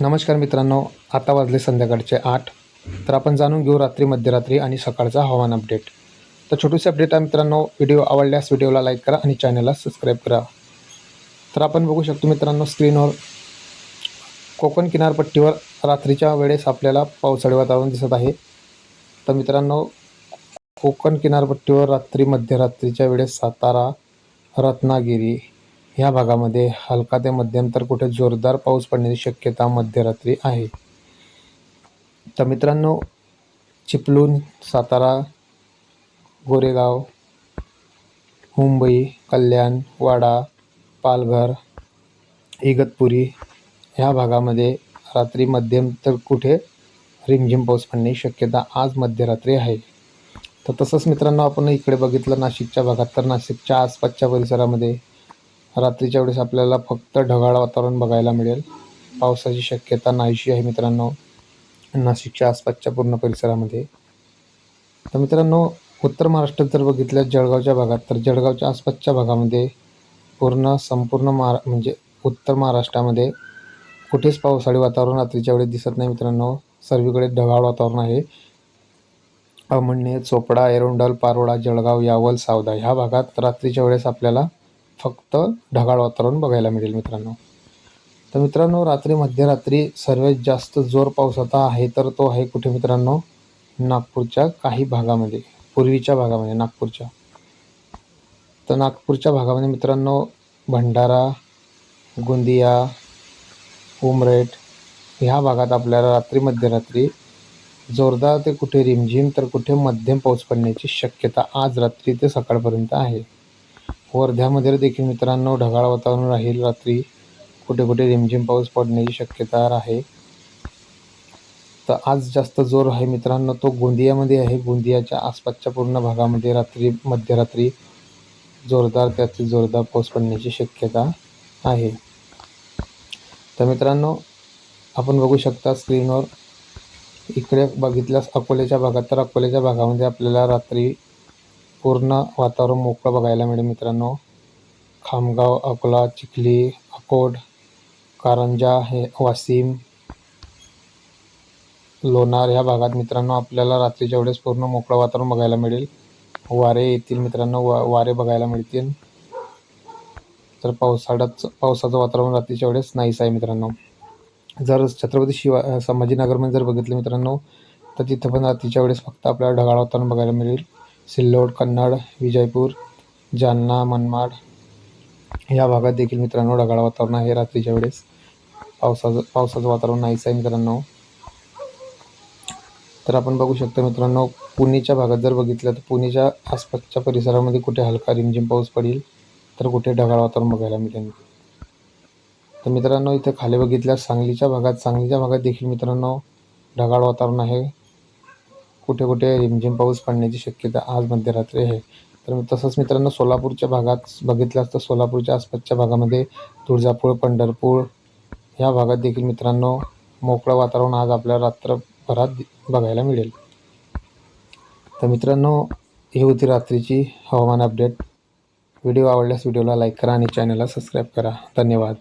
नमस्कार मित्रांनो आता वाजले संध्याकाळचे आठ. तर आपण जाणून घेऊ रात्री मध्यरात्री आणि सकाळचा हवामान अपडेट. तर छोटीशी अपडेट आहे मित्रांनो व्हिडिओ आवडल्यास व्हिडिओला लाईक करा आणि चॅनलला सबस्क्राईब करा. तर आपण बघू शकतो मित्रांनो स्क्रीनवर कोकण किनारपट्टीवर रात्रीच्या वेळेस आपल्याला पावसाळी वातावरण दिसत आहे. तर मित्रांनो कोकण किनारपट्टीवर रात्री मध्यरात्रीच्या वेळेस सातारा रत्नागिरी ह्या भागामध्ये हलका ते मध्यम तर कुठे जोरदार पाऊस पडण्याची शक्यता मध्यरात्री आहे. तर मित्रांनो चिपलून सातारा गोरेगाव मुंबई कल्याण वाडा पालघर इगतपुरी ह्या भागामध्ये रात्री मध्यम तर कुठे रिमझिम पाऊस पडण्याची शक्यता आज मध्यरात्री आहे. तर तसंच मित्रांनो आपण इकडे बघितलं नाशिकच्या भागात. तर नाशिकच्या आसपासच्या परिसरामध्ये रात्रीच्या वेळेस आपल्याला फक्त ढगाळ वातावरण बघायला मिळेल. पावसाची शक्यता नाहीशी आहे मित्रांनो. नाशिकच्या आसपासच्या पूर्ण परिसरामध्ये. तर मित्रांनो उत्तर महाराष्ट्रात जर बघितलं जळगावच्या भागात तर जळगावच्या आसपासच्या भागामध्ये पूर्ण संपूर्ण महारा म्हणजे उत्तर महाराष्ट्रामध्ये कुठेच पावसाळी वातावरण रात्रीच्या वेळेस दिसत नाही मित्रांनो. सर्वीकडे ढगाळ वातावरण आहे. अमळनेर चोपडा एरोंडल पारोडा जळगाव यावल सावदा ह्या भागात रात्रीच्या वेळेस आपल्याला फक्त ढगाळ वातावरण बघायला मिळेल मित्रांनो. तर मित्रांनो रात्री मध्यरात्री सर्वात जास्त जोर पाऊस आता आहे तर तो आहे कुठे मित्रांनो? नागपूरच्या काही भागामध्ये पूर्वीच्या भागामध्ये नागपूरच्या. तर नागपूरच्या भागामध्ये मित्रांनो भंडारा गोंदिया उमरेट ह्या भागात आपल्याला रात्री मध्यरात्री जोरदार ते कुठे रिमझिम तर कुठे मध्यम पाऊस पडण्याची शक्यता आज रात्री ते सकाळपर्यंत आहे. वर्ध्यामध्ये देखील मित्रांनो ढगाळ वातावरण राहील. रात्री कुठे कुठे रिमझिम पाऊस पडण्याची शक्यता आहे. तर आज जास्त जोर आहे मित्रांनो. तो गोंदियामध्ये आहे. गोंदियाच्या आसपासच्या पूर्ण भागामध्ये रात्री मध्यरात्री जोरदार त्याचे जोरदार पाऊस पडण्याची शक्यता आहे. तर मित्रांनो आपण बघू शकता स्क्रीनवर इकडे बघितल्यास अकोल्याच्या भागात तर अकोल्याच्या भागामध्ये आपल्याला रात्री पूर्ण वातावरण मोकळं बघायला मिळेल मित्रांनो. खामगाव अकोला चिखली अकोट कारंजा हे वाशिम लोणार ह्या भागात मित्रांनो आपल्याला रात्रीच्या वेळेस पूर्ण मोकळं वातावरण बघायला मिळेल वारे येतील मित्रांनो वा वारे बघायला मिळतील. तर पावसाळ्यात पावसाचं वातावरण रात्रीच्या वेळेस नाहीच आहे मित्रांनो. जर छत्रपती शिवा संभाजीनगरमध्ये जर बघितलं मित्रांनो तर तिथं पण रात्रीच्या वेळेस फक्त आपल्याला ढगाळ वातावरण बघायला मिळेल. सिल्लोड कन्नड विजयपूर जालना मनमाड या भागात देखील मित्रांनो ढगाळ वातावरण आहे. रात्रीच्या वेळेस पावसाचं पावसाचं वातावरण नाहीच आहे मित्रांनो. तर आपण बघू शकतो मित्रांनो पुणेच्या भागात जर बघितलं तर पुणेच्या आसपासच्या परिसरामध्ये कुठे हलका रिमझिम पाऊस पडेल तर कुठे ढगाळ वातावरण बघायला मिळेल. तर मित्रांनो इथे खाली बघितल्यास सांगलीच्या भागात सांगलीच्या भागात देखील मित्रांनो ढगाळ वातावरण आहे. कुठे कुठे रिमझिम पाऊस पडण्याची शक्यता आज मध्यरात्री आहे. तर तसंच मित्रांनो सोलापूरच्या भागात बघितलं असतं सोलापूरच्या आसपासच्या भागामध्ये तुळजापूर पंढरपूर ह्या भागात देखील मित्रांनो मोकळं वातावरण आज आपल्याला रात्रभरात बघायला मिळेल. तर मित्रांनो ही होती रात्रीची हवामान अपडेट. व्हिडिओ आवडल्यास व्हिडिओला लाईक करा आणि चॅनलला सबस्क्राईब करा. धन्यवाद.